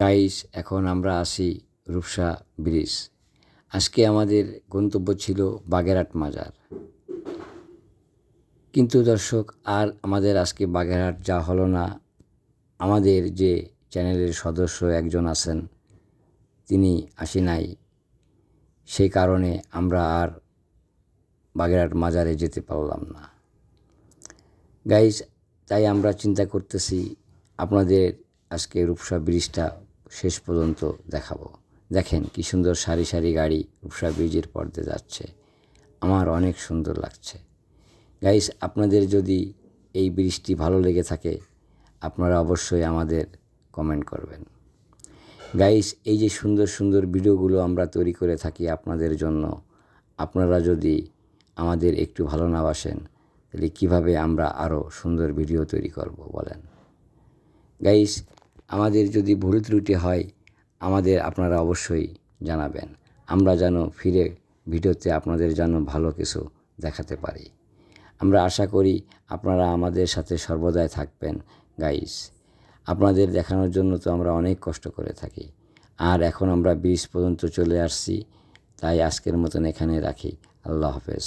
Guys এখন আমরা আসি রূপসা ব্রিজ। আজকে আমাদের গন্তব্য ছিল বাগেরহাট মাজার। কিন্তু দর্শক, আর আমাদের আজকে বাগেরহাট যা হলো না। আমাদের যে চ্যানেলের সদস্য একজন আছেন, তিনি আসি নাই। সেই কারণে আমরা আর বাগেরহাট মাজারে যেতে পারলাম না। গাইজ তাই আমরা চিন্তা করতেছি, আপনাদের আজকে রূপসা ব্রিজটা শেষ পর্যন্ত দেখাবো। দেখেন কি সুন্দর সারি সারি গাড়ি রূপসা ব্রিজের পর্দে যাচ্ছে। আমার অনেক সুন্দর লাগছে। গাইস আপনাদের যদি এই ব্রিজটি ভালো লেগে থাকে, আপনারা অবশ্যই আমাদের কমেন্ট করবেন। গাইস এই যে সুন্দর সুন্দর ভিডিওগুলো আমরা তৈরি করে থাকি আপনাদের জন্য, আপনারা যদি আমাদের একটু ভালো না বাসেন, তাহলে কীভাবে আমরা আরও সুন্দর ভিডিও তৈরি করব বলেন? গাইস আমাদের যদি ভুল ত্রুটি হয়, আমাদের আপনারা অবশ্যই জানাবেন। আমরা যেন ফিরে ভিডিওতে আপনাদের যেন ভালো কিছু দেখাতে পারি। আমরা আশা করি আপনারা আমাদের সাথে সর্বদাই থাকবেন গাইস আপনাদের দেখানোর জন্য তো আমরা অনেক কষ্ট করে থাকি। আর এখন আমরা ব্রিজ পর্যন্ত চলে আসছি, তাই আজকের মতন এখানে রাখি। আল্লাহ হাফেজ।